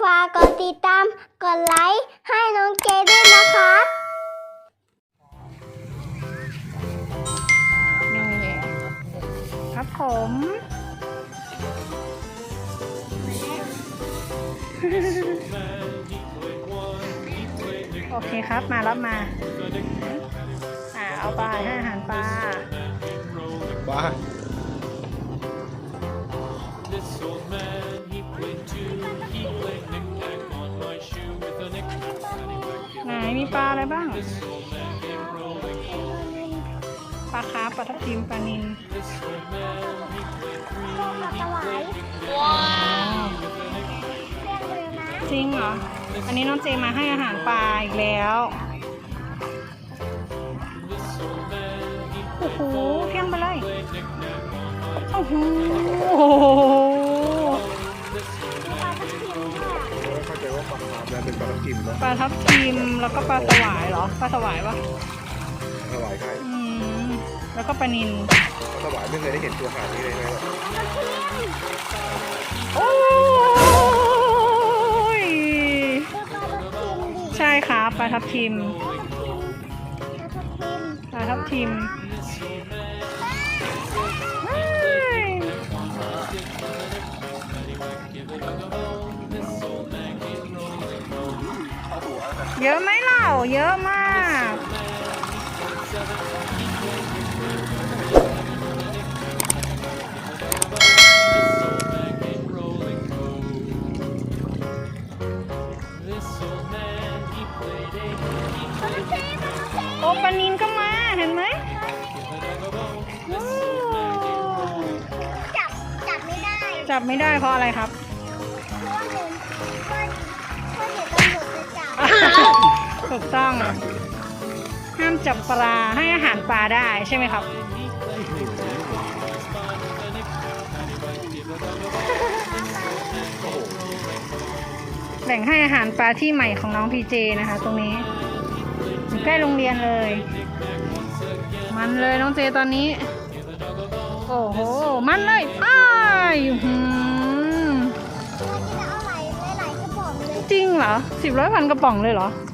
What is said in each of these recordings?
ฝากกดติดตาม กดไลค์ ให้น้องเจด้วยนะครับ นี่ครับผม โอเคครับมารับมา อ่าเอาปลาให้อาหารปลา บ้า ปลาอะไรบ้าง This old man came rolling home. ปลาคาร์ฟปลาทับทิมปลานิล This old man, he played three. ปลาสวายจริงเหรอ อันนี้น้องเจมาให้อาหารปลาอีกแล้ว This old man, he โอ้โหเพียงไปเลย played knick-knack on my โอ้โห ป็นปลาทับทิมเนาะปลาทับทิมแล้วก็ปลาสวายเหรอปลาสวายปะถวายใครอืมแล้วก็ปลานิลปลาถวายไม่เคยได้เห็นตัวขนาดนี้เลยนะโอ้ยใช่ครับปลาทับทิมปลาทับทิม เยอะไหมเล่า เยอะมาก This old man, he played eight. He played โอ้ปลานินก็มาเห็นไหมโอ้จับ จับไม่ได้ จับไม่ได้เพราะอะไรครับ ถูกต้อง ห้ามจับปลาให้อาหารปลาได้ใช่ไหมครับแหล่งให้อาหารปลาที่ใหม่ของน้องพีเจนะคะ ตรงนี้อยู่ใกล้โรงเรียนเลย มันเลยน้องเจตอนนี้ โอ้โห มันเลยไปอื้อหือจะเอาไหลหลายๆกระป๋องเลยจริงเหรอสิบร้อยพันกระป๋องเลยเหรอ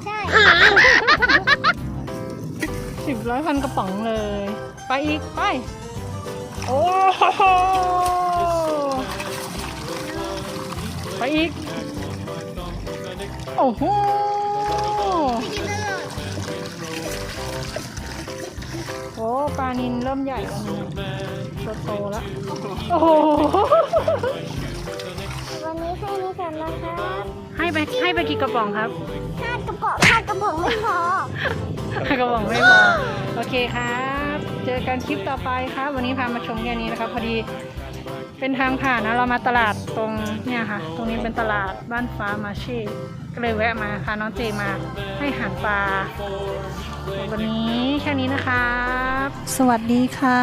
ใช่ สิบร้อยพันกระป๋องเลย ไปอีก ไป โอ้โหไปอีก โอ้โหโอ้ปลานินเริ่มใหญ่แล้วนะโตแล้ว โอ้โห วันนี้ให้นิสันนะครับ ให้ไปให้ไปกี่กระป๋องครับห้ากระป๋องห้ากระป๋องไม่พอกระป๋องไม่พอโอเคครับ เจอกันคลิปต่อไปครับ วันนี้พามาชมแค่นี้นะครับ พอดีเป็นทางผ่านนะเรามาตลาดตรงเนี่ยค่ะ ตรงนี้เป็นตลาดบ้านฟ้ามาเช่ก็เลยแวะมาพาน้องเจมาให้อาหารปลาวันนี้แค่นี้นะครับ สวัสดีค่ะ